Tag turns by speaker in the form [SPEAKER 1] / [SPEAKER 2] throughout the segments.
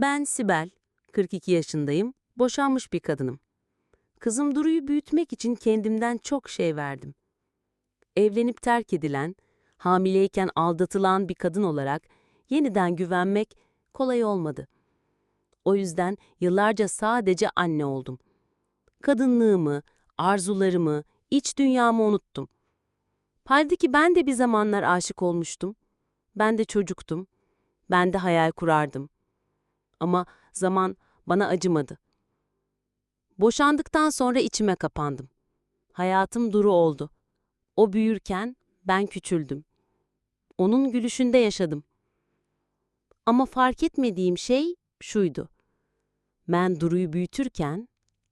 [SPEAKER 1] Ben Sibel, 42 yaşındayım, boşanmış bir kadınım. Kızım Duru'yu büyütmek için kendimden çok şey verdim. Evlenip terk edilen, hamileyken aldatılan bir kadın olarak yeniden güvenmek kolay olmadı. O yüzden yıllarca sadece anne oldum. Kadınlığımı, arzularımı, iç dünyamı unuttum. Halbuki ben de bir zamanlar aşık olmuştum. Ben de çocuktum. Ben de hayal kurardım. Ama zaman bana acımadı. Boşandıktan sonra içime kapandım. Hayatım duru oldu. O büyürken ben küçüldüm. Onun gülüşünde yaşadım. Ama fark etmediğim şey şuydu. Ben Duru'yu büyütürken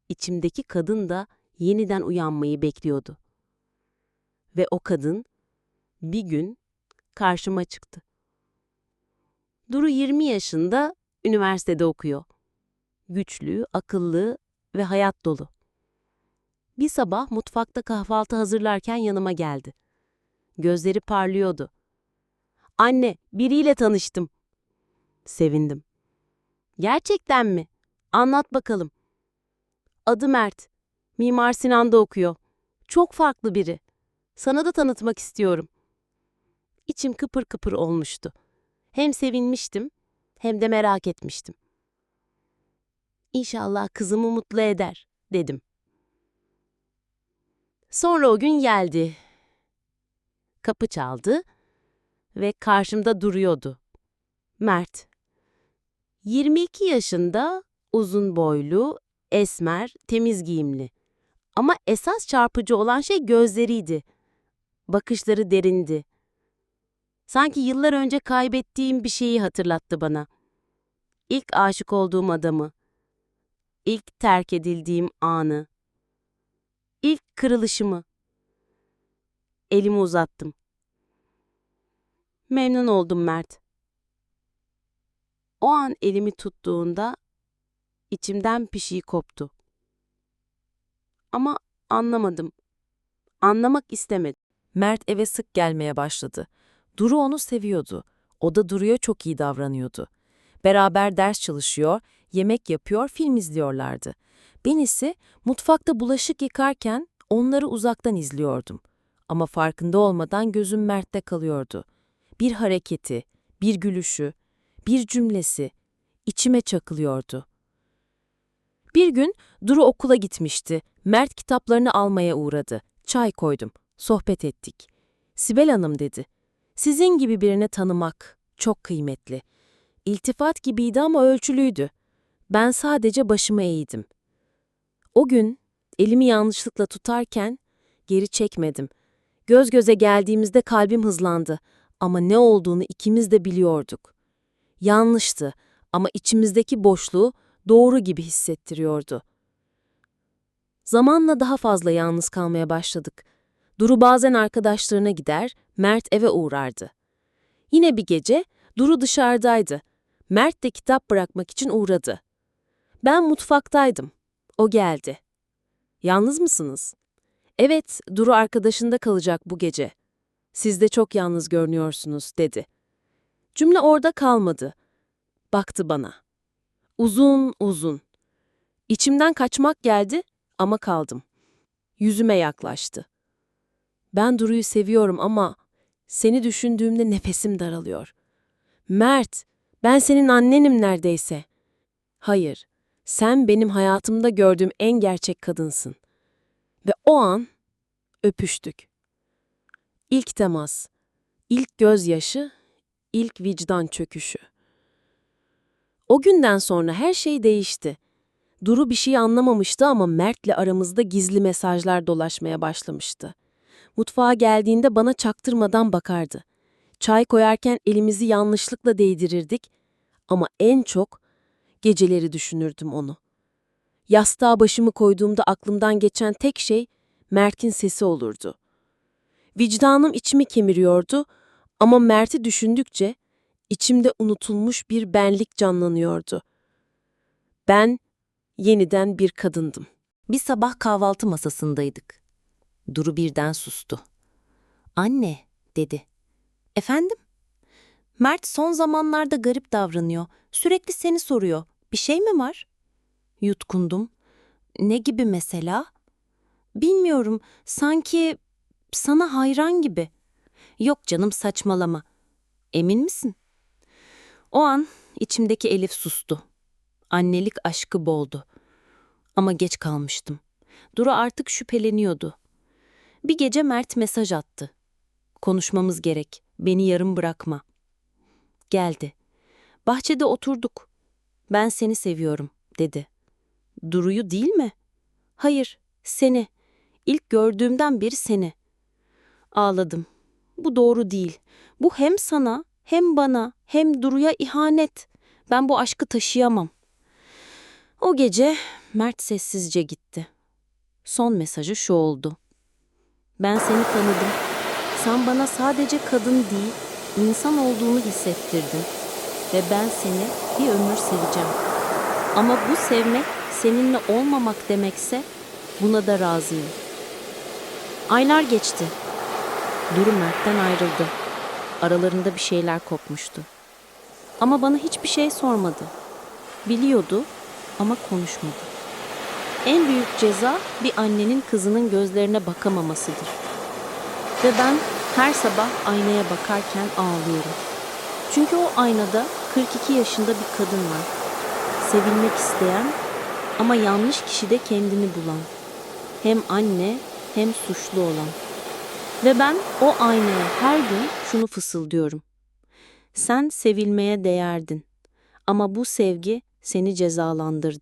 [SPEAKER 1] içimdeki kadın da yeniden uyanmayı bekliyordu. Ve o kadın bir gün karşıma çıktı. Duru 20 yaşında üniversitede okuyor. Güçlü, akıllı ve hayat dolu. Bir sabah mutfakta kahvaltı hazırlarken yanıma geldi. Gözleri parlıyordu. Anne, biriyle tanıştım. Sevindim. Gerçekten mi? Anlat bakalım. Adı Mert. Mimar Sinan'da okuyor. Çok farklı biri. Sana da tanıtmak istiyorum. İçim kıpır kıpır olmuştu. Hem sevinmiştim hem de merak etmiştim. İnşallah kızımı mutlu eder, dedim. Sonra o gün geldi. Kapı çaldı ve karşımda duruyordu. Mert. 22 yaşında, uzun boylu, esmer, temiz giyimli. Ama esas çarpıcı olan şey gözleriydi. Bakışları derindi. Sanki yıllar önce kaybettiğim bir şeyi hatırlattı bana. İlk aşık olduğum adamı. İlk terk edildiğim anı. İlk kırılışımı. Elimi uzattım. Memnun oldum Mert. O an elimi tuttuğunda içimden bir şey koptu. Ama anlamadım. Anlamak istemedim.
[SPEAKER 2] Mert eve sık gelmeye başladı. Duru onu seviyordu. O da Duru'ya çok iyi davranıyordu. Beraber ders çalışıyor, yemek yapıyor, film izliyorlardı. Ben ise mutfakta bulaşık yıkarken onları uzaktan izliyordum. Ama farkında olmadan gözüm Mert'te kalıyordu. Bir hareketi, bir gülüşü, bir cümlesi içime çakılıyordu. Bir gün Duru okula gitmişti. Mert kitaplarını almaya uğradı. Çay koydum. Sohbet ettik. Sibel Hanım dedi. Sizin gibi birini tanımak çok kıymetli. İltifat gibiydi ama ölçülüydü. Ben sadece başımı eğdim. O gün elimi yanlışlıkla tutarken geri çekmedim. Göz göze geldiğimizde kalbim hızlandı ama ne olduğunu ikimiz de biliyorduk. Yanlıştı ama içimizdeki boşluğu doğru gibi hissettiriyordu. Zamanla daha fazla yalnız kalmaya başladık. Duru bazen arkadaşlarına gider, Mert eve uğrardı. Yine bir gece Duru dışarıdaydı. Mert de kitap bırakmak için uğradı. Ben mutfaktaydım. O geldi. Yalnız mısınız? Evet, Duru arkadaşında kalacak bu gece. Siz de çok yalnız görünüyorsunuz, dedi. Cümle orada kalmadı. Baktı bana. Uzun uzun. İçimden kaçmak geldi ama kaldım. Yüzüme yaklaştı. Ben Duru'yu seviyorum ama seni düşündüğümde nefesim daralıyor. Mert, ben senin annenim neredeyse. Hayır, sen benim hayatımda gördüğüm en gerçek kadınsın. Ve o an öpüştük. İlk temas, ilk gözyaşı, ilk vicdan çöküşü. O günden sonra her şey değişti. Duru bir şey anlamamıştı ama Mert'le aramızda gizli mesajlar dolaşmaya başlamıştı. Mutfağa geldiğinde bana çaktırmadan bakardı. Çay koyarken elimizi yanlışlıkla değdirirdik ama en çok geceleri düşünürdüm onu. Yastığa başımı koyduğumda aklımdan geçen tek şey Mert'in sesi olurdu. Vicdanım içimi kemiriyordu ama Mert'i düşündükçe içimde unutulmuş bir benlik canlanıyordu. Ben yeniden bir kadındım.
[SPEAKER 3] Bir sabah kahvaltı masasındaydık. Duru birden sustu. Anne, dedi. Efendim? Mert son zamanlarda garip davranıyor. Sürekli seni soruyor. Bir şey mi var? Yutkundum. Ne gibi mesela? Bilmiyorum. Sanki sana hayran gibi. Yok canım saçmalama. Emin misin? O an içimdeki Elif sustu. Annelik aşkı boldu. Ama geç kalmıştım. Duru artık şüpheleniyordu. Bir gece Mert mesaj attı. Konuşmamız gerek. Beni yarım bırakma. Geldi. Bahçede oturduk. Ben seni seviyorum, dedi. Duru'yu değil mi? Hayır, seni. İlk gördüğümden beri seni. Ağladım. Bu doğru değil. Bu hem sana, hem bana, hem Duru'ya ihanet. Ben bu aşkı taşıyamam. O gece Mert sessizce gitti. Son mesajı şu oldu. Ben seni tanıdım. Sen bana sadece kadın değil, insan olduğunu hissettirdin. Ve ben seni bir ömür seveceğim. Ama bu sevmek seninle olmamak demekse buna da razıyım. Aylar geçti. Duru Mert'ten ayrıldı. Aralarında bir şeyler kopmuştu. Ama bana hiçbir şey sormadı. Biliyordu ama konuşmadı. En büyük ceza bir annenin kızının gözlerine bakamamasıdır. Ve ben her sabah aynaya bakarken ağlıyorum. Çünkü o aynada 42 yaşında bir kadın var. Sevilmek isteyen ama yanlış kişide kendini bulan. Hem anne hem suçlu olan. Ve ben o aynaya her gün şunu fısıldıyorum. Sen sevilmeye değerdin. Ama bu sevgi seni cezalandırdı.